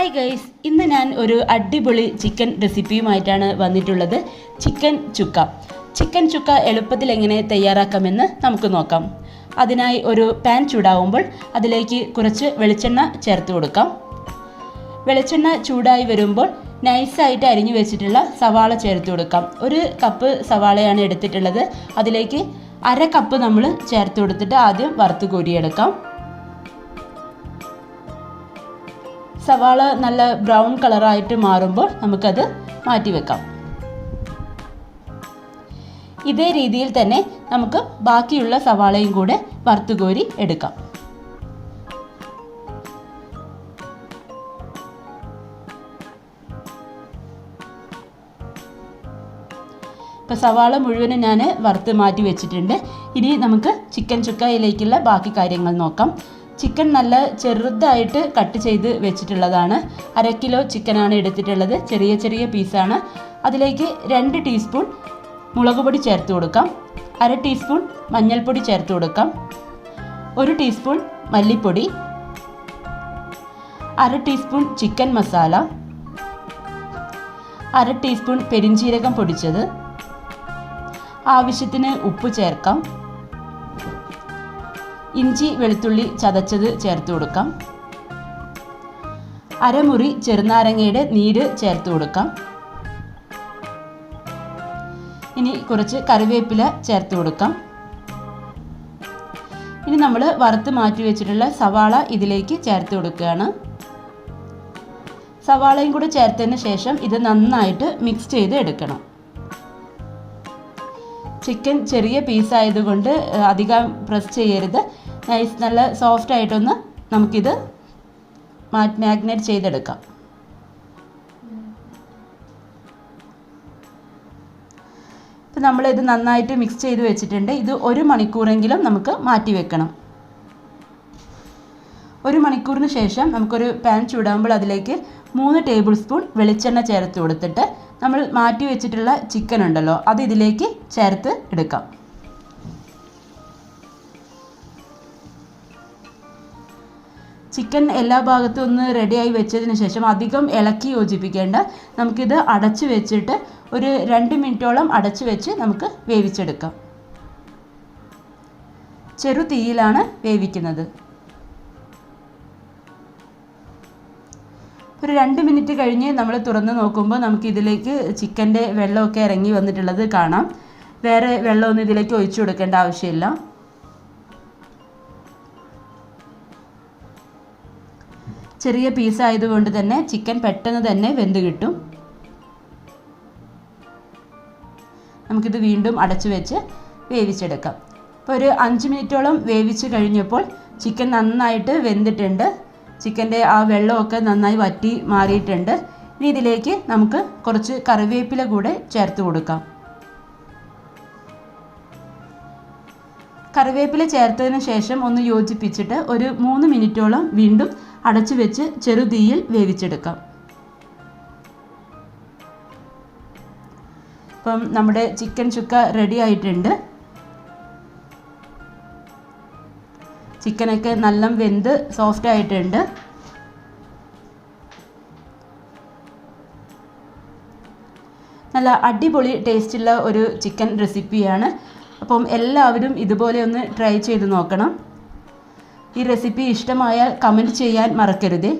Hi guys ഇന്ന് ഞാൻ ഒരു അടിപൊളി ചിക്കൻ റെസിപ്പിയുമായിട്ടാണ് വന്നിട്ടുള്ളത്. ചിക്കൻ ചുക്ക. ചിക്കൻ ചുക്ക എളുപ്പത്തിൽ എങ്ങനെ തയ്യാറാക്കാമെന്ന് നമുക്ക് നോക്കാം. അതിനായി ഒരു പാൻ ചൂടാവുമ്പോൾ അതിലേക്ക് കുറച്ച് വെളിച്ചെണ്ണ ചേർത്ത് കൊടുക്കാം. വെളിച്ചെണ്ണ ചൂടായി വരുമ്പോൾ നൈസായിട്ട് അരിഞ്ഞു വെച്ചിട്ടുള്ള സവാള ചേർത്ത് കൊടുക്കാം. ഒരു കപ്പ് സവാളയാണ് എടുത്തിട്ടുള്ളത്. അതിലേക്ക് അര കപ്പ് നമ്മൾ ചേർത്ത് കൊടുത്തിട്ട് ആദ്യം വറുത്ത് കോരിയെടുക്കാം. സവാള നല്ല ബ്രൗൺ കളറായിട്ട് മാറുമ്പോൾ നമുക്കത് മാറ്റി വെക്കാം. ഇതേ രീതിയിൽ തന്നെ നമുക്ക് ബാക്കിയുള്ള സവാളയും കൂടെ വറുത്തുകോരി എടുക്കാം. ഇപ്പോൾ സവാള മുഴുവനും ഞാൻ വറുത്ത് മാറ്റി വെച്ചിട്ടുണ്ട്. ഇനി നമുക്ക് ചിക്കൻ ചുക്കയിലേക്കുള്ള ബാക്കി കാര്യങ്ങൾ നോക്കാം. ചിക്കൻ നല്ല ചെറുതായിട്ട് കട്ട് ചെയ്ത് വെച്ചിട്ടുള്ളതാണ്. അര കിലോ ചിക്കനാണ് എടുത്തിട്ടുള്ളത്. ചെറിയ ചെറിയ പീസാണ്. അതിലേക്ക് രണ്ട് ടീസ്പൂൺ മുളക് പൊടി ചേർത്ത് കൊടുക്കാം. അര ടീസ്പൂൺ മഞ്ഞൾപ്പൊടി ചേർത്ത് കൊടുക്കാം. ഒരു ടീസ്പൂൺ മല്ലിപ്പൊടി. അര ടീസ്പൂൺ ചിക്കൻ മസാല. അര ടീസ്പൂൺ പെരിഞ്ചീരകം പൊടിച്ചത്. ആവശ്യത്തിന് ഉപ്പ് ചേർക്കാം. ഇഞ്ചി വെളുത്തുള്ളി ചതച്ചത് ചേർത്ത് കൊടുക്കാം. അരമുറി ചെറുനാരങ്ങയുടെ നീര് ചേർത്ത് കൊടുക്കാം. ഇനി കുറച്ച് കറിവേപ്പില ചേർത്ത് കൊടുക്കാം. ഇനി നമ്മൾ വറുത്ത് മാറ്റി വെച്ചിട്ടുള്ള സവാള ഇതിലേക്ക് ചേർത്ത് കൊടുക്കുകയാണ്. സവാളയും കൂടെ ചേർത്തതിന് ശേഷം ഇത് നന്നായിട്ട് മിക്സ് ചെയ്ത് എടുക്കണം. ചിക്കൻ ചെറിയ പീസ് ആയതുകൊണ്ട് അധികം പ്രസ് ചെയ്യരുത്. നൈസ് നല്ല സോഫ്റ്റ് ആയിട്ടൊന്ന് നമുക്കിത് മാഗ്നേറ്റ് ചെയ്തെടുക്കാം. ഇപ്പം നമ്മളിത് നന്നായിട്ട് മിക്സ് ചെയ്ത് വെച്ചിട്ടുണ്ട്. ഇത് ഒരു മണിക്കൂറെങ്കിലും നമുക്ക് മാറ്റി വെക്കണം. ഒരു മണിക്കൂറിന് ശേഷം നമുക്കൊരു പാൻ ചൂടാകുമ്പോൾ അതിലേക്ക് മൂന്ന് ടേബിൾ സ്പൂൺ വെളിച്ചെണ്ണ ചേർത്ത് കൊടുത്തിട്ട് നമ്മൾ മാറ്റി വെച്ചിട്ടുള്ള ചിക്കൻ ഉണ്ടല്ലോ അത് ഇതിലേക്ക് ചേർത്ത് എടുക്കാം. ചിക്കൻ എല്ലാ ഭാഗത്തും ഒന്ന് റെഡിയായി വെച്ചതിന് ശേഷം അധികം ഇളക്കി യോജിപ്പിക്കേണ്ട നമുക്കിത് അടച്ചു വെച്ചിട്ട് ഒരു രണ്ട് മിനിറ്റോളം അടച്ചു വെച്ച് നമുക്ക് വേവിച്ചെടുക്കാം. ചെറു തീയിലാണ് വേവിക്കുന്നത്. ഒരു രണ്ട് മിനിറ്റ് കഴിഞ്ഞ് നമ്മൾ തുറന്ന് നോക്കുമ്പോൾ നമുക്കിതിലേക്ക് ചിക്കന്റെ വെള്ളമൊക്കെ ഇറങ്ങി വന്നിട്ടുള്ളത് കാണാം. വേറെ വെള്ളമൊന്നും ഇതിലേക്ക് ഒഴിച്ചു കൊടുക്കേണ്ട ആവശ്യമില്ല. ചെറിയ പീസ് ആയതുകൊണ്ട് തന്നെ ചിക്കൻ പെട്ടെന്ന് തന്നെ വെന്ത് കിട്ടും. നമുക്കിത് വീണ്ടും അടച്ചു വെച്ച് വേവിച്ചെടുക്കാം. ഇപ്പോൾ ഒരു അഞ്ച് മിനിറ്റോളം വേവിച്ച് കഴിഞ്ഞപ്പോൾ ചിക്കൻ നന്നായിട്ട് വെന്തിട്ടുണ്ട്. ചിക്കന്റെ ആ വെള്ളമൊക്കെ നന്നായി വറ്റി മാറിയിട്ടുണ്ട്. ഇനി ഇതിലേക്ക് നമുക്ക് കുറച്ച് കറിവേപ്പില കൂടെ ചേർത്ത് കൊടുക്കാം. കറിവേപ്പില ചേർത്തതിന് ശേഷം ഒന്ന് യോജിപ്പിച്ചിട്ട് ഒരു മൂന്ന് മിനിറ്റോളം വീണ്ടും അടച്ചു വെച്ച് ചെറുതീയിൽ വേവിച്ചെടുക്കാം. ഇപ്പം നമ്മുടെ ചിക്കൻ ചുക്ക റെഡി ആയിട്ടുണ്ട്. ചിക്കനൊക്കെ നല്ല വെന്ത് സോഫ്റ്റ് ആയിട്ടുണ്ട്. നല്ല അടിപൊളി ടേസ്റ്റുള്ള ഒരു ചിക്കൻ റെസിപ്പിയാണ്. അപ്പം എല്ലാവരും ഇതുപോലെ ഒന്ന് ട്രൈ ചെയ്ത് നോക്കണം. ഈ റെസിപ്പി ഇഷ്ടമായാൽ കമന്റ് ചെയ്യാൻ മറക്കരുതേ.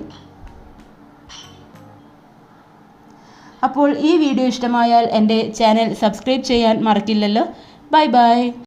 അപ്പോൾ ഈ വീഡിയോ ഇഷ്ടമായാൽ എന്റെ ചാനൽ സബ്സ്ക്രൈബ് ചെയ്യാൻ മറക്കില്ലല്ലോ. Bye bye.